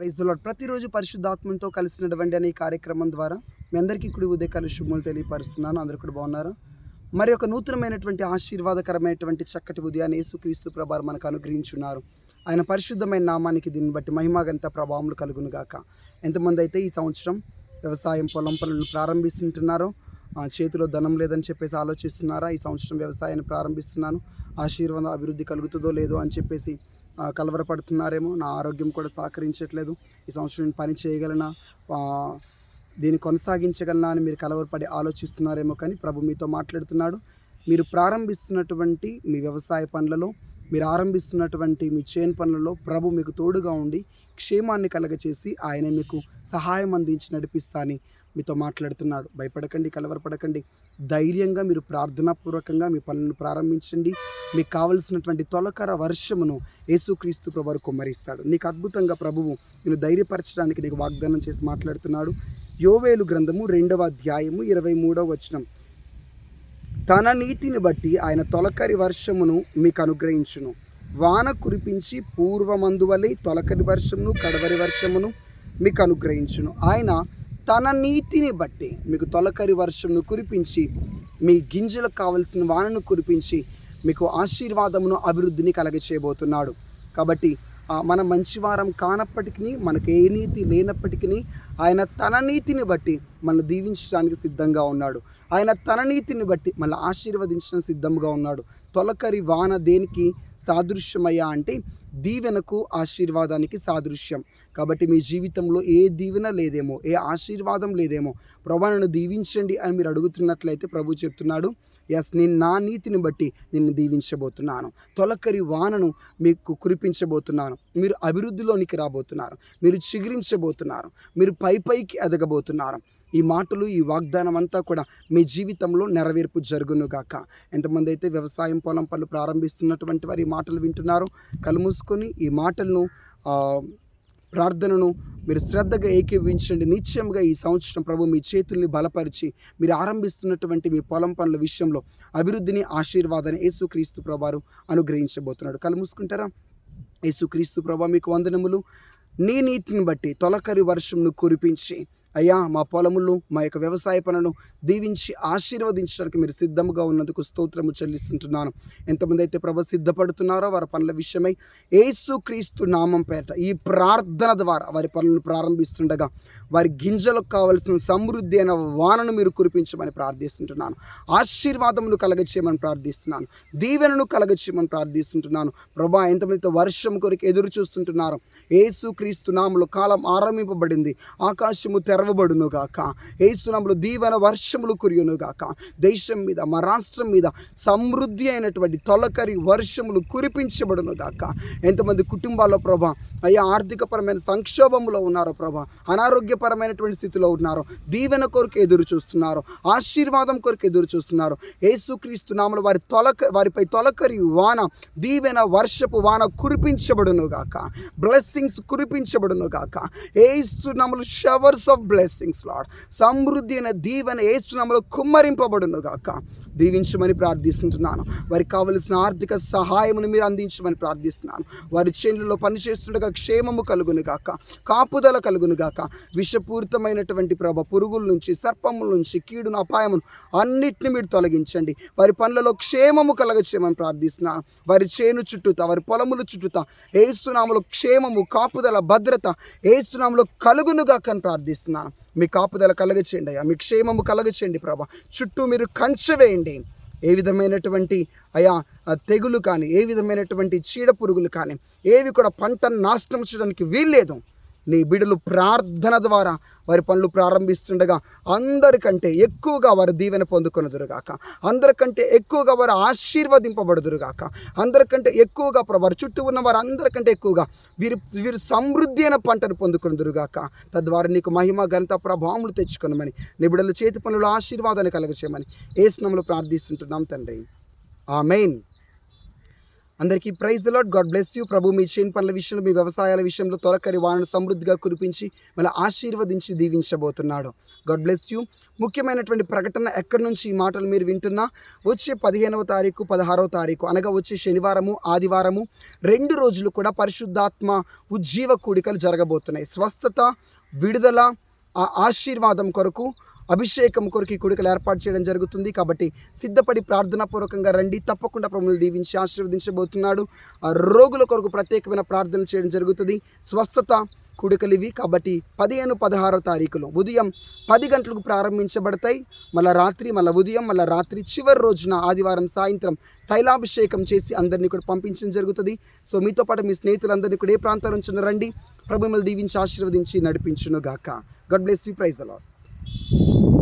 Praise ప్రతిరోజు పరిశుద్ధాత్మతో కలిసినటువంటి అనే కార్యక్రమం ద్వారా మీ అందరికీ కుడి ఉదయకాలు శుభములు తెలియపరుస్తున్నాను. అందరు కూడా బాగున్నారు? మరి ఒక నూతనమైనటువంటి ఆశీర్వాదకరమైనటువంటి చక్కటి ఉదయాన్ని యేసుక్రీస్తు ప్రభారు మనకు అనుగ్రహించున్నారు. ఆయన పరిశుద్ధమైన నామానికి దీన్ని బట్టి మహిమాగంత ప్రభావములు కలుగును గాక. ఎంతమంది అయితే ఈ సంవత్సరం వ్యవసాయం పొలం పనులను ప్రారంభిస్తుంటున్నారో ఆ, చేతిలో ధనం లేదని చెప్పేసి ఆలోచిస్తున్నారా? ఈ సంవత్సరం వ్యవసాయాన్ని ప్రారంభిస్తున్నాను. ఆశీర్వాద అభివృద్ధి కలుగుతుందో లేదో అని చెప్పేసి కలవరపడుతున్నారేమో నా ఆరోగ్యం కూడా సహకరించట్లేదు ఈ సంవత్సరం నేను పని చేయగలనా దీన్ని కొనసాగించగలనా అని మీరు కలవరపడి ఆలోచిస్తున్నారేమో కానీ ప్రభు మీతో మాట్లాడుతున్నాడు. మీరు ప్రారంభిస్తున్నటువంటి మీ వ్యవసాయ పనులలో మీరు ఆరంభిస్తున్నటువంటి మీ చేను పనులలో ప్రభు మీకు తోడుగా ఉండి క్షేమాన్ని కలగచేసి ఆయన మీకు సహాయం అందించి నడిపిస్తా అని మీతో మాట్లాడుతున్నాడు. భయపడకండి కలవరపడకండి. ధైర్యంగా మీరు ప్రార్థనాపూర్వకంగా మీ పనులను ప్రారంభించండి. మీకు కావలసినటువంటి తొలకర వర్షమును యేసుక్రీస్తు ప్రభు కుమ్మరిస్తాడు. నీకు అద్భుతంగా ప్రభువు నేను ధైర్యపరచడానికి నీకు వాగ్దానం చేసి మాట్లాడుతున్నాడు. యోవేలు గ్రంథము రెండవ అధ్యాయము ఇరవై మూడవ వచనం. తన నీతిని బట్టి ఆయన తొలకరి వర్షమును మీకు అనుగ్రహించును. వాన కురిపించి పూర్వమందువలే తొలకరి వర్షమును కడవరి వర్షమును మీకు అనుగ్రహించును. ఆయన తన నీతిని బట్టి మీకు తొలకరి వర్షంను కురిపించి మీ గింజలకు కావలసిన వానను కురిపించి మీకు ఆశీర్వాదమును అభివృద్ధిని కలగచేయబోతున్నాడు. కాబట్టి మన మంచివారం కానప్పటికీ మనకు ఏ నీతి లేనప్పటికీ ఆయన తన నీతిని బట్టి మనల్ని దీవించడానికి సిద్ధంగా ఉన్నాడు. ఆయన తన నీతిని బట్టి మళ్ళీ ఆశీర్వదించడానికి సిద్ధంగా ఉన్నాడు. తొలకరి వాన దేనికి సాదృశ్యమయ్యా అంటే దీవెనకు ఆశీర్వాదానికి సాదృశ్యం. కాబట్టి మీ జీవితంలో ఏ దీవెన లేదేమో ఏ ఆశీర్వాదం లేదేమో ప్రభా నన్ను దీవించండి అని మీరు అడుగుతున్నట్లయితే ప్రభు చెప్తున్నాడు. ఎస్ నేను నా నీతిని బట్టి నిన్ను దీవించబోతున్నాను. తొలకరి వానను మీకు కురిపించబోతున్నాను. మీరు అభివృద్ధిలోనికి రాబోతున్నారు. మీరు చిగురించబోతున్నారు. మీరు పై పైకి ఎదగబోతున్నారు ఈ మాటలు ఈ వాగ్దానం అంతా కూడా మీ జీవితంలో నెరవేర్పు జరుగునుగాక ఎంతమంది అయితే వ్యవసాయం పొలం పనులు ప్రారంభిస్తున్నటువంటి వారి ఈ మాటలు వింటున్నారో. కలుమూసుకొని ఈ మాటలను ప్రార్థనను మీరు శ్రద్ధగా ఏకీవించండి నిశ్చయంగా ఈ సంవత్సరం ప్రభు మీ చేతుల్ని బలపరిచి మీరు ఆరంభిస్తున్నటువంటి మీ పొలం పనుల విషయంలో అభివృద్ధిని ఆశీర్వాదాన్ని యేసుక్రీస్తు ప్రభారు అనుగ్రహించబోతున్నాడు. కళ్ళు యేసుక్రీస్తు ప్రభా మీకు వందనములు. నీ నీతిని బట్టి తొలకరి వర్షంను కురిపించి అయ్యా మా పొలములు మా యొక్క వ్యవసాయ పనులను దీవించి ఆశీర్వదించడానికి మీరు సిద్ధంగా ఉన్నందుకు స్తోత్రము చెల్లిస్తుంటున్నాను. ఎంతమంది అయితే ప్రభ సిద్ధపడుతున్నారో వారి పనుల విషయమై ఏసుక్రీస్తు నామం పేట ఈ ప్రార్థన ద్వారా వారి పనులను ప్రారంభిస్తుండగా వారి గింజలకు కావలసిన సమృద్ధి అయిన వానను మీరు కురిపించమని ప్రార్థిస్తుంటున్నాను. ఆశీర్వాదమును కలగచేయమని ప్రార్థిస్తున్నాను. దీవెనను కలగచేయమని ప్రార్థిస్తుంటున్నాను. ప్రభా ఎంతమంది వర్షం కొరకు ఎదురు చూస్తుంటున్నారు ఏసుక్రీస్తు నామలు కాలం ఆరంభింపబడింది. ఆకాశము తెర గాక. ఏసునామలో దీవెన వర్షములు కురియును గాక. దేశం మీద మా రాష్ట్రం మీద సమృద్ధి అయినటువంటి తొలకరి వర్షములు కురిపించబడును గాక. ఎంతమంది కుటుంబాల్లో ప్రభా అయ్యా ఆర్థికపరమైన సంక్షోభంలో ఉన్నారో ప్రభా అనారోగ్యపరమైనటువంటి స్థితిలో ఉన్నారో దీవెన కొరకు ఎదురు చూస్తున్నారు ఆశీర్వాదం కొరకు ఎదురు చూస్తున్నారు. ఏసుక్రీస్తు నామలు వారి తొలక వారిపై తొలకరి వాన దీవెన వర్షపు వాన కురిపించబడును గాక. బ్లెస్సింగ్స్ కురిపించబడును గాక. నములు షవర్స్ ఆఫ్ బ్లెస్సింగ్స్ లాడ్ సమృద్ధి అయిన దీవెన ఏసునామలో కుమ్మరింపబడును గాక దీవించమని ప్రార్థిస్తుంటున్నాను. వారికి కావలసిన ఆర్థిక సహాయమును మీరు అందించమని ప్రార్థిస్తున్నాను. వారి చేనులలో పనిచేస్తుండగా క్షేమము కలుగును గాక కాపుదల కలుగును గాక విషపూరితమైనటువంటి ప్రభ పురుగుల నుంచి సర్పముల నుంచి కీడును అపాయమును అన్నిటిని మీరు తొలగించండి. వారి పనులలో క్షేమము కలగచేయమని ప్రార్థిస్తున్నాను. వారి చేను చుట్టూత వారి పొలముల చుట్టూత ఏసునామలో క్షేమము కాపుదల భద్రత ఏసునామలో కలుగునుగా అని ప్రార్థిస్తున్నాను. మీ కాపుదల కలగచేయండి అయ్యా. మీ క్షేమము కలగచేయండి ప్రభా. చుట్టూ మీరు కంచె వేయండి. ఏ విధమైనటువంటి అయా తెగులు కానీ ఏ విధమైనటువంటి చీడ పురుగులు కానీ ఏవి కూడా పంటను నాశనం చేయడానికి వీల్లేదు. నీ బిడ్డలు ప్రార్థన ద్వారా వారి పనులు ప్రారంభిస్తుండగా అందరికంటే ఎక్కువగా వారు దీవెన పొందుకొనుదురుగాక. అందరికంటే ఎక్కువగా వారు ఆశీర్వదింపబడుదురుగాక. అందరికంటే ఎక్కువగా వారి చుట్టూ ఉన్న వారు అందరికంటే ఎక్కువగా వీరు వీరు సమృద్ధి అయిన పంటను పొందుకొనుదురుగాక. తద్వారా నీకు మహిమ ఘనత ప్రభావములు తెచ్చుకొనమని నీ బిడ్డల చేతి పనులు ఆశీర్వాదాన్ని కలగచేయమని ఏ స్నములు ప్రార్థిస్తుంటున్నాం తండ్రి. ఆ మెయిన్ అందరికీ praise the Lord God bless you. ప్రభు మీ చేను పనుల విషయంలో మీ వ్యవసాయాల విషయంలో తొలకరి వానను సమృద్ధిగా కురిపించి మళ్ళీ ఆశీర్వదించి దీవించబోతున్నాడు. God bless you. ముఖ్యమైనటువంటి ప్రకటన ఎక్కడి నుంచి ఈ మాటలు మీరు వింటున్నా వచ్చే పదిహేనవ తారీఖు పదహారవ తారీఖు అనగా వచ్చే శనివారము ఆదివారము రెండు రోజులు కూడా పరిశుద్ధాత్మ ఉజ్జీవ కూడికలు జరగబోతున్నాయి. స్వస్థత విడుదల ఆ ఆశీర్వాదం కొరకు అభిషేకం కొరకు ఈ ఏర్పాటు చేయడం జరుగుతుంది. కాబట్టి సిద్ధపడి ప్రార్థనాపూర్వకంగా రండి. తప్పకుండా ప్రభువులు దీవించి ఆశీర్వదించబోతున్నాడు. ఆ రోగుల కొరకు ప్రత్యేకమైన ప్రార్థన చేయడం జరుగుతుంది. స్వస్థత కుడుకలివి. కాబట్టి పదిహేను పదహారో తారీఖులు ఉదయం పది గంటలకు ప్రారంభించబడతాయి. మళ్ళీ రాత్రి మళ్ళీ ఉదయం మళ్ళీ రాత్రి చివరి రోజున ఆదివారం సాయంత్రం తైలాభిషేకం చేసి అందరినీ కూడా పంపించడం జరుగుతుంది. సో మీతో పాటు మీ స్నేహితులందరినీ కూడా ఏ ప్రాంతాల నుంచి రండి. ప్రభు మిమ్మల్ని దీవించి ఆశీర్వదించి నడిపించును గాక God bless you praise allot